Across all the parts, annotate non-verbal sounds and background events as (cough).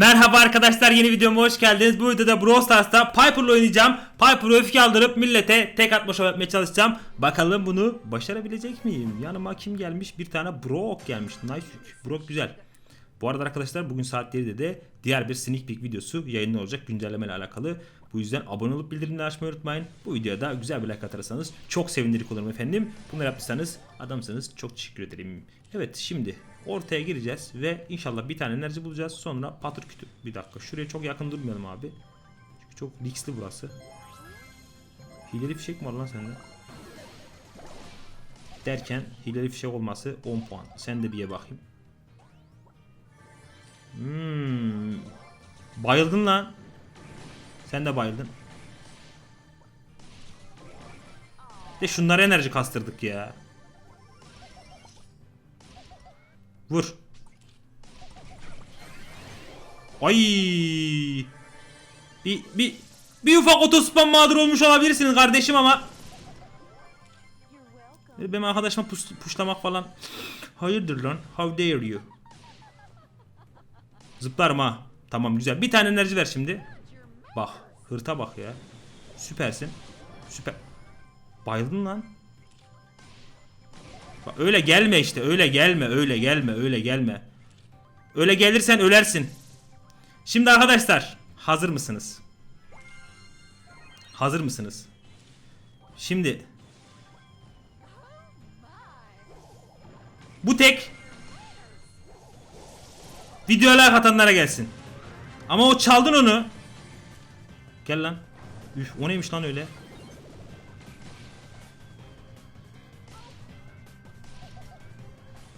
Merhaba arkadaşlar yeni videoma hoş geldiniz. Bu videoda Brawl Stars'ta Piper'la oynayacağım. Piper'ı öfke aldırıp millete tek atma şov yapmaya çalışacağım. Bakalım bunu başarabilecek miyim? Yanıma kim gelmiş? Bir tane Brock gelmiş. Nice. Brock güzel. Bu arada arkadaşlar bugün saat 7'de de diğer bir sneak peek videosu yayınlı olacak güncelleme ile alakalı. Bu yüzden abone olup bildirimleri açmayı unutmayın. Bu videoda güzel bir like atarsanız çok sevinirik olurum efendim. Bunları yaptıysanız adamsınız. Çok teşekkür ederim. Evet şimdi ortaya gireceğiz ve inşallah bir tane enerji bulacağız. Sonra patır kütü. Bir dakika şuraya çok yakın durmayalım abi. Çünkü çok riskli burası. Hileli fişek mi var lan sende? Derken hileli fişek olması 10 puan. Sen de bir ye bakayım. Hmm. Bayıldın lan. Sen de bayıldın. De şunlara enerji kastırdık ya. Vur. Ay. Bir bir bir ufak otospam mağdur olmuş olabilirsiniz kardeşim ama benim arkadaşıma puş, puşlamak falan hayırdır lan how dare you Zıplarım ha. Tamam güzel. Bir tane enerji ver şimdi. Bak. Hırta bak ya. Süpersin. Süper. Bayıldın lan. Öyle gelme işte. Öyle gelme. Öyle gelme. Öyle gelme. Öyle gelirsen ölersin. Şimdi arkadaşlar. Hazır mısınız? Hazır mısınız? Şimdi. Bu tek Videoya like atanlara gelsin. Ama o çaldın onu. Gel lan. Üf o neymiş lan öyle?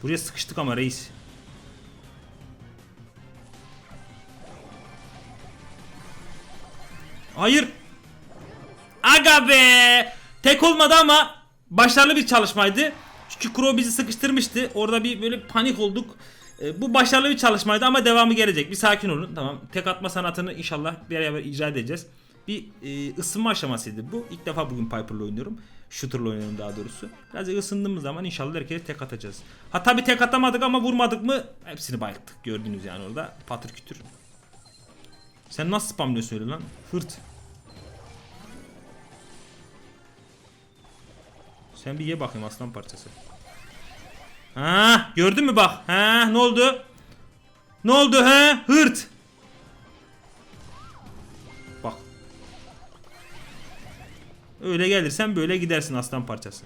Buraya sıkıştık ama reis. Hayır. Aga be. Tek olmadı ama başarılı bir çalışmaydı. Çünkü Crow bizi sıkıştırmıştı. Orada bir böyle panik olduk. E, bu başarılı bir çalışmaydı ama devamı gelecek. Bir sakin olun. Tamam. Tek atma sanatını inşallah beraber icra edeceğiz. Bir e, ısınma aşamasıydı bu. İlk defa bugün Piper'la oynuyorum. Shooter'la oynuyorum daha doğrusu. Biraz ısındığımız zaman inşallah herkese tek atacağız. Ha tabi tek atamadık ama vurmadık mı hepsini bayılttık. Gördünüz yani orada patır kütür. Sen nasıl spamlıyorsun öyle lan? Hırt. Sen bir ye bakayım aslan parçası. Ha, gördün mü bak? Ha, ne oldu? Ne oldu ha? Hırt. Öyle gelirsen böyle gidersin aslan parçası.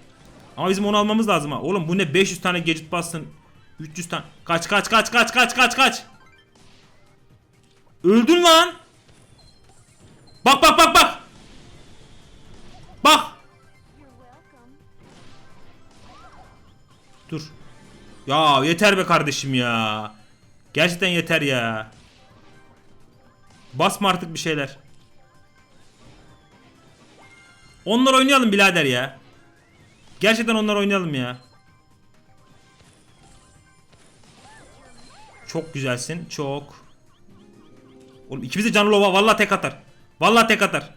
Ama bizim onu almamız lazım ha. Oğlum bu ne 500 tane gadget bassın. 300 tane. Kaç kaç kaç kaç kaç kaç kaç. Öldün lan. Bak bak bak bak. Bak. Dur. Ya yeter be kardeşim ya. Gerçekten yeter ya. Basma artık bir şeyler. Onlar oynayalım birader ya. Gerçekten onlar oynayalım ya. Çok güzelsin. Çok. Oğlum ikimiz de canlı lova. Vallahi tek atar. Vallahi tek atar.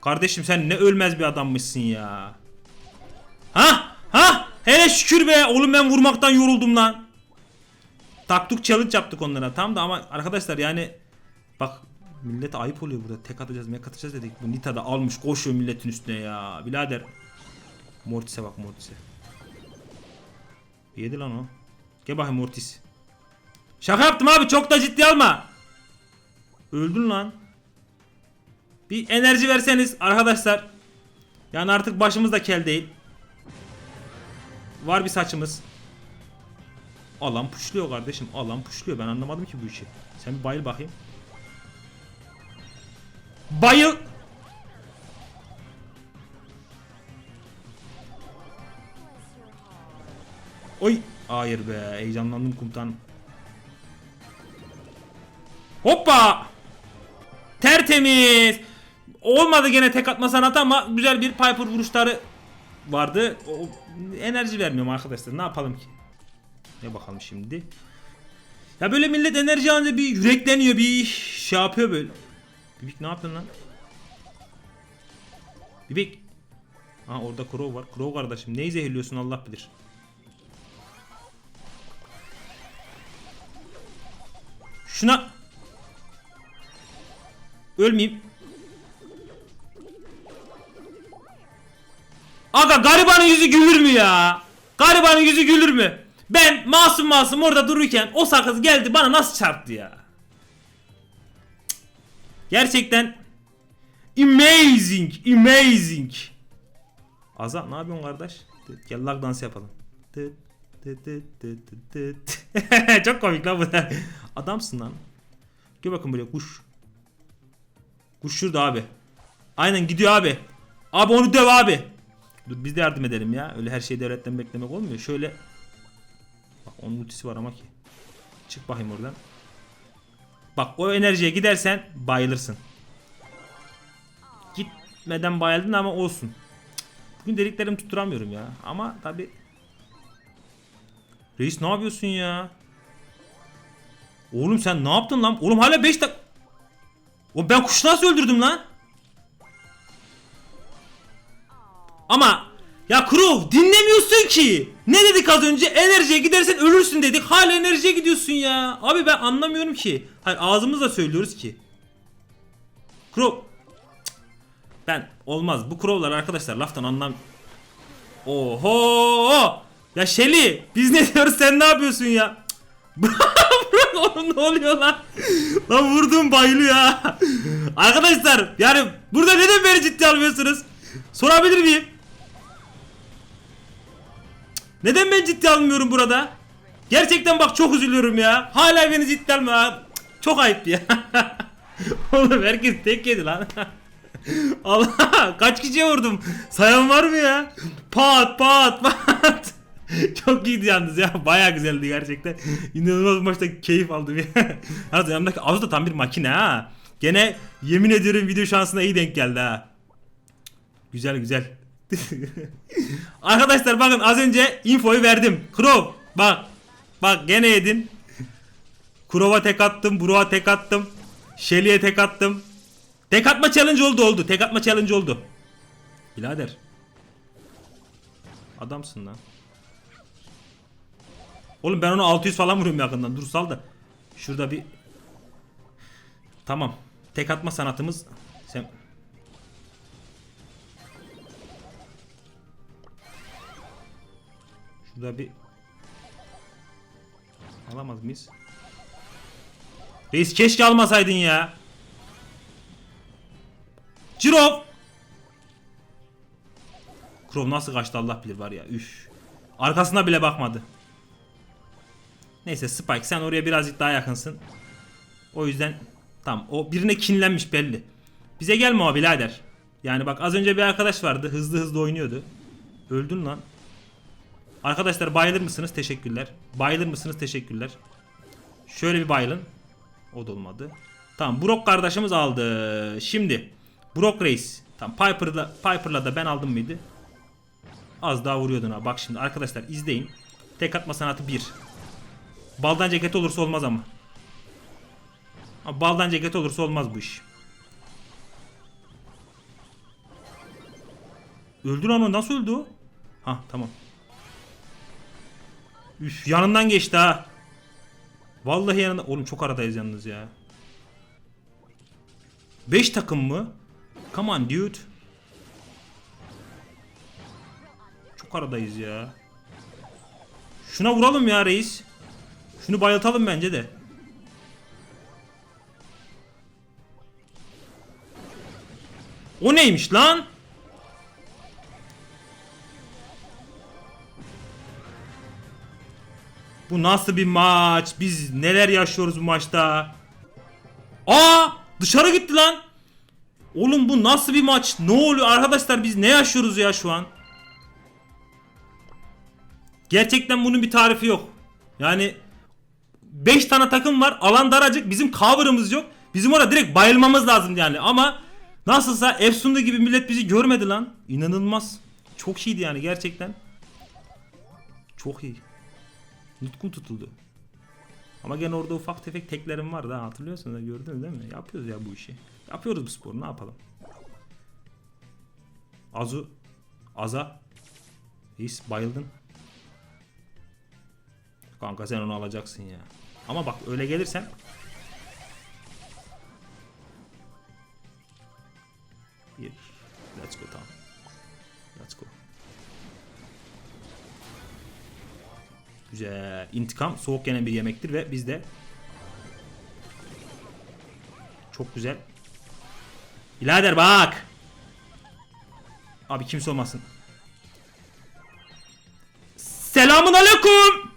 Kardeşim sen ne ölmez bir adammışsın ya. Ha? Ha? Hele şükür be. Oğlum ben vurmaktan yoruldum lan. Taktuk challenge yaptık onlara. Tamam da ama arkadaşlar yani bak millete ayıp oluyor burada. Tek atacağız, mek atacağız dedik. Bu Nita da almış koşuyor milletin üstüne ya. Birader. Mortis'e bak Mortis'e. Yedi lan o. Gel bakayım Mortis. Şaka yaptım abi çok da ciddi alma. Öldün lan. Bir enerji verseniz arkadaşlar. Yani artık başımız da kel değil. Var bir saçımız. Alan puşluyor kardeşim. Alan puşluyor. Ben anlamadım ki bu işi. Sen bir bayıl bakayım. Bayıl. Oy. Hayır be. Heyecanlandım komutanım. Hoppa. Tertemiz. Olmadı gene tek atma sanatı ama güzel bir Piper vuruşları vardı. O, enerji vermiyorum arkadaşlar. Ne yapalım ki? Ne bakalım şimdi. Ya böyle millet enerji alınca bir yürekleniyor, bir şey yapıyor böyle. Bibik ne yaptın lan? Bibik. Ha orada Crow var. Crow kardeşim neyi zehirliyorsun Allah bilir. Şuna Ölmeyeyim. Aga garibanın yüzü gülür mü ya? Garibanın yüzü gülür mü? Ben masum masum orada dururken o sakız geldi bana nasıl çarptı ya? Gerçekten amazing, amazing. Azam ne yapıyorsun kardeş? Gel lag dansı yapalım. (laughs) Çok komik lan bu da. Adamsın lan. Gel bakın buraya kuş. Kuş şurada abi. Aynen gidiyor abi. Abi onu döv abi. Dur biz de yardım edelim ya. Öyle her şeyi devletten beklemek olmuyor. Şöyle. Bak onun ultisi var ama ki. Çık bakayım oradan. Bak o enerjiye gidersen bayılırsın. Gitmeden bayıldın ama olsun. Bugün dediklerimi tutturamıyorum ya. Ama tabi. Reis ne yapıyorsun ya? Oğlum sen ne yaptın lan? Oğlum hala 5 dakika. O ben kuşu nasıl öldürdüm lan? Ama ya Kuro dinlemiyorsun ki. Ne dedik az önce? Enerjiye gidersen ölürsün dedik. Hala enerjiye gidiyorsun ya. Abi ben anlamıyorum ki. Hayır ağzımızla söylüyoruz ki. Cık. ben olmaz. Bu Crow'lar arkadaşlar laftan anlam. Oho! Ya Şeli biz ne diyoruz sen ne yapıyorsun ya? (laughs) Oğlum ne oluyor lan? lan vurdum bayılıyor ha. Arkadaşlar yani burada neden beni ciddi almıyorsunuz? Sorabilir miyim? Neden ben ciddi almıyorum burada? Gerçekten bak çok üzülüyorum ya. Hala beni ciddi alma. ha. Çok ayıp ya. (laughs) Oğlum herkes tek yedi lan. (laughs) Allah kaç kişiye vurdum? Sayan var mı ya? Pat pat (laughs) pat. Çok iyiydi yalnız ya. Baya güzeldi gerçekten. İnanılmaz maçta keyif aldım ya. Yalnız yanımdaki Azu da tam bir makine ha. Gene yemin ediyorum video şansına iyi denk geldi ha. Güzel güzel. (laughs) Arkadaşlar bakın az önce infoyu verdim. Krov bak. Bak gene yedin. Krov'a tek attım. Burak'a tek attım. Shelly'e tek attım. Tek atma challenge oldu oldu. Tek atma challenge oldu. Birader. Adamsın lan. Oğlum ben onu 600 falan vuruyorum yakından. Dur sal da. Şurada bir Tamam. Tek atma sanatımız sen Şurada bir Alamaz mıyız? Reis keşke almasaydın ya. Cirov. Krov nasıl kaçtı Allah bilir var ya. Üf. Arkasına bile bakmadı. Neyse Spike sen oraya birazcık daha yakınsın. O yüzden tamam o birine kinlenmiş belli. Bize gelme o birader. Yani bak az önce bir arkadaş vardı hızlı hızlı oynuyordu. Öldün lan. Arkadaşlar bayılır mısınız? Teşekkürler. Bayılır mısınız? Teşekkürler. Şöyle bir bayılın. O da olmadı. Tamam Brock kardeşimiz aldı. Şimdi Brock Reis. Tamam Piper'la Piper'la da ben aldım mıydı? Az daha vuruyordun ha. Bak şimdi arkadaşlar izleyin. Tek atma sanatı 1. Baldan ceket olursa olmaz ama. Ama baldan ceket olursa olmaz bu iş. Öldü lan o nasıl öldü o? Ha tamam. Üf yanından geçti ha. Vallahi yanında. Oğlum çok aradayız yalnız ya. 5 takım mı? Come on dude. Çok aradayız ya. Şuna vuralım ya reis. Şunu bayıltalım bence de. O neymiş lan? Bu nasıl bir maç? Biz neler yaşıyoruz bu maçta? Aa! Dışarı gitti lan. Oğlum bu nasıl bir maç? Ne oluyor arkadaşlar biz ne yaşıyoruz ya şu an? Gerçekten bunun bir tarifi yok. Yani 5 tane takım var. Alan daracık. Bizim cover'ımız yok. Bizim orada direkt bayılmamız lazım yani. Ama nasılsa Efsun'da gibi millet bizi görmedi lan. İnanılmaz. Çok iyiydi yani gerçekten. Çok iyi. Nutkum tutuldu. Ama gene orada ufak tefek teklerim vardı ha hatırlıyorsunuz gördünüz değil mi? Yapıyoruz ya bu işi. Yapıyoruz bu sporu ne yapalım. Azu. Aza. Reis bayıldın. Kanka sen onu alacaksın ya. Ama bak öyle gelirsen Bir. Let's go tamam. Let's go. Güzel. İntikam soğuk yenen bir yemektir ve biz de çok güzel. Birader bak. Abi kimse olmasın. Selamun aleyküm.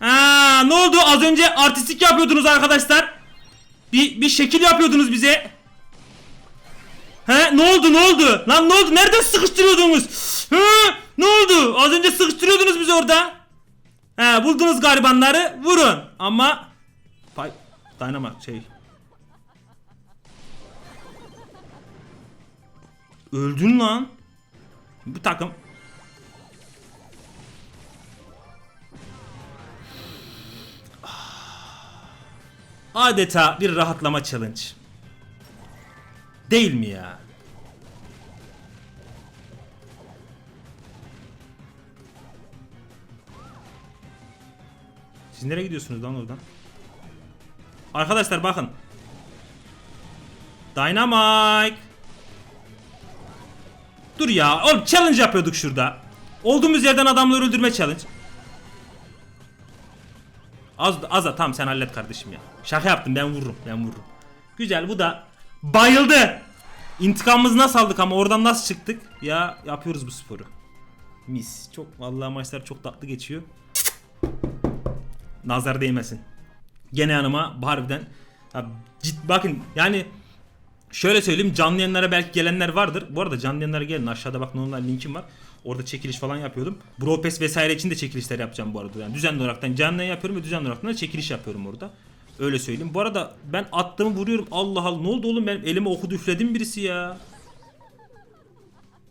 Aa, ne oldu? Az önce artistik yapıyordunuz arkadaşlar. Bir, bir şekil yapıyordunuz bize. He ne oldu ne oldu? Lan ne oldu? Nereden sıkıştırıyordunuz? He ne oldu? Az önce sıkıştırıyordunuz bizi orada. He buldunuz garibanları vurun. Ama Pay Dynamite şey Öldün lan. Bu takım adeta bir rahatlama challenge. Değil mi ya? Siz nereye gidiyorsunuz lan oradan? Arkadaşlar bakın. Dynamite. Dur ya. Oğlum challenge yapıyorduk şurada. Olduğumuz yerden adamları öldürme challenge. Az az da tamam sen hallet kardeşim ya. Şaka yaptım ben vururum ben vururum. Güzel bu da bayıldı. İntikamımızı nasıl aldık ama oradan nasıl çıktık? Ya yapıyoruz bu sporu. Mis. Çok vallahi maçlar çok tatlı geçiyor. Nazar değmesin. Gene yanıma harbiden cid, bakın yani şöyle söyleyeyim canlı yayınlara belki gelenler vardır. Bu arada canlı yayınlara gelin aşağıda bak normal linkim var. Orada çekiliş falan yapıyordum. Bropes vesaire için de çekilişler yapacağım bu arada. Yani düzenli olaraktan canlı yayın yapıyorum ve düzenli olaraktan da çekiliş yapıyorum orada. Öyle söyleyeyim. Bu arada ben attığımı vuruyorum. Allah Allah ne oldu oğlum benim elime okudu üfledim birisi ya.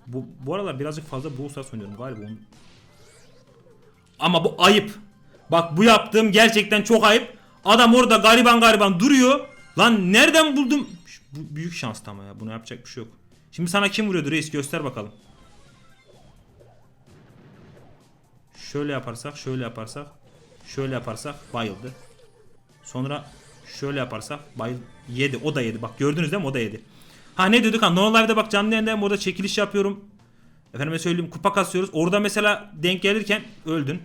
Bu, bu aralar birazcık fazla Brawl Stars oynuyorum galiba. Ama bu ayıp. Bak bu yaptığım gerçekten çok ayıp. Adam orada gariban gariban duruyor. Lan nereden buldum? Bu büyük şans ama ya. Buna yapacak bir şey yok. Şimdi sana kim vuruyordu reis göster bakalım. Şöyle yaparsak, şöyle yaparsak, şöyle yaparsak bayıldı. Sonra şöyle yaparsak bayıl yedi. O da yedi. Bak gördünüz değil mi? O da yedi. Ha ne diyorduk? Ha normal live'de bak canlı yayındayım. Orada çekiliş yapıyorum. Efendime söyleyeyim kupa kasıyoruz. Orada mesela denk gelirken öldün.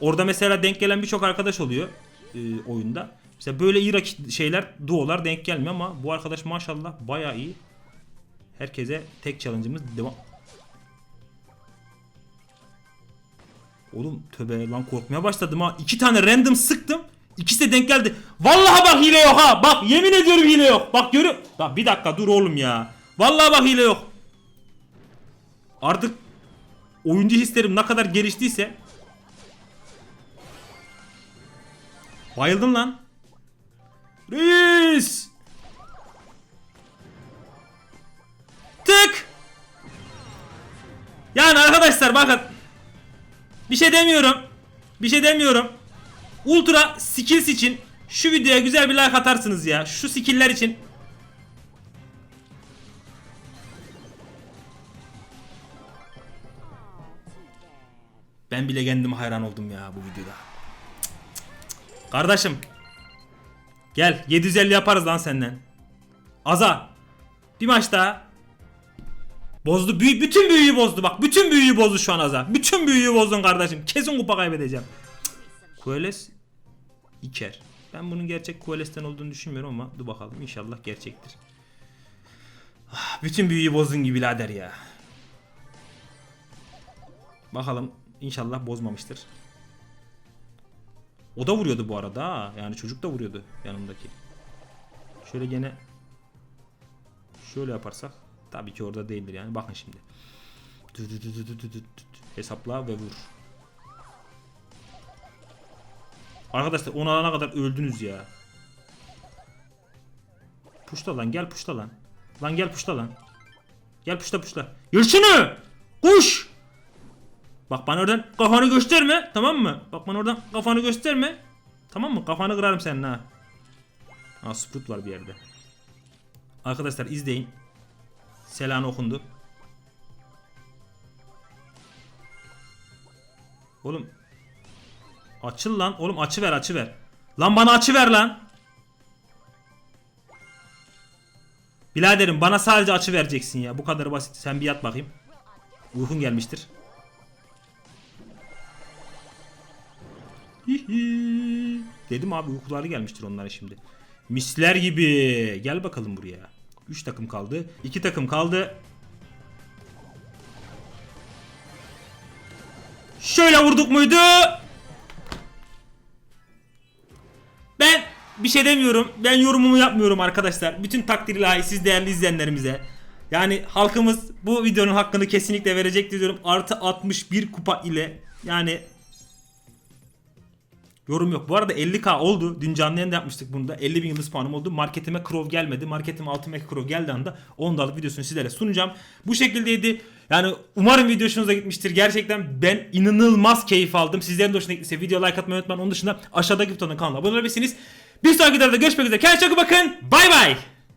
Orada mesela denk gelen birçok arkadaş oluyor e, oyunda. Mesela böyle iyi rakip şeyler, duolar denk gelmiyor ama bu arkadaş maşallah bayağı iyi. Herkese tek challenge'ımız devam. Oğlum tövbe lan korkmaya başladım ha. İki tane random sıktım. İkisi de denk geldi. Vallahi bak hile yok ha. Bak yemin ediyorum hile yok. Bak görüyor. Bak bir dakika dur oğlum ya. Vallahi bak hile yok. Artık oyuncu hislerim ne kadar geliştiyse Bayıldım lan. Reis. Tık. Yani arkadaşlar bakın. Bir şey demiyorum. Bir şey demiyorum. Ultra skills için şu videoya güzel bir like atarsınız ya. Şu skill'ler için. Ben bile kendime hayran oldum ya bu videoda. Kardeşim. Gel 750 yaparız lan senden. Aza. Bir maç daha. Bozdu. Büyü, bütün büyüyü bozdu. Bak bütün büyüyü bozdu şu an Aza. Bütün büyüyü bozdun kardeşim. Kesin kupa kaybedeceğim. Kueles İker. Ben bunun gerçek Kueles'ten olduğunu düşünmüyorum ama dur bakalım inşallah gerçektir. Ah, Bütün büyüyü bozdun gibi birader ya. Bakalım inşallah bozmamıştır. O da vuruyordu bu arada ha. Yani çocuk da vuruyordu yanımdaki. Şöyle gene şöyle yaparsak tabii ki orada değildir yani. Bakın şimdi. Hesapla ve vur. Arkadaşlar onu alana kadar öldünüz ya. Puşla lan gel puşla lan. Lan gel puşla lan. Gel puşla puşla. Yırçını! Kuş! Bak bana oradan kafanı gösterme tamam mı? Bak bana oradan kafanı gösterme. Tamam mı? Kafanı kırarım senin ha. Ha Sprout var bir yerde. Arkadaşlar izleyin. Selan okundu. Oğlum. Açıl lan. Oğlum açı ver açı ver. Lan bana açı ver lan. Biraderim bana sadece açı vereceksin ya. Bu kadar basit. Sen bir yat bakayım. Uykun gelmiştir. Hihi. Dedim abi uykuları gelmiştir onlara şimdi. Misler gibi. Gel bakalım buraya. 3 takım kaldı. 2 takım kaldı. Şöyle vurduk muydu? Ben bir şey demiyorum. Ben yorumumu yapmıyorum arkadaşlar. Bütün takdir ilahi siz değerli izleyenlerimize. Yani halkımız bu videonun hakkını kesinlikle verecek diyorum. Artı 61 kupa ile. Yani Yorum yok. Bu arada 50k oldu. Dün canlı yayında yapmıştık bunu da. 50 bin yıldız puanım oldu. Marketime Crow gelmedi. Marketime Ultimate Crow geldiği anda 10 dalık videosunu sizlere sunacağım. Bu şekildeydi. Yani umarım video hoşunuza gitmiştir. Gerçekten ben inanılmaz keyif aldım. Sizlerin de hoşuna gittiyse video like atmayı unutmayın. Onun dışında aşağıdaki butonun kanalına abone olabilirsiniz. Bir sonraki videoda görüşmek üzere. Kendinize çok bakın. Bay bay.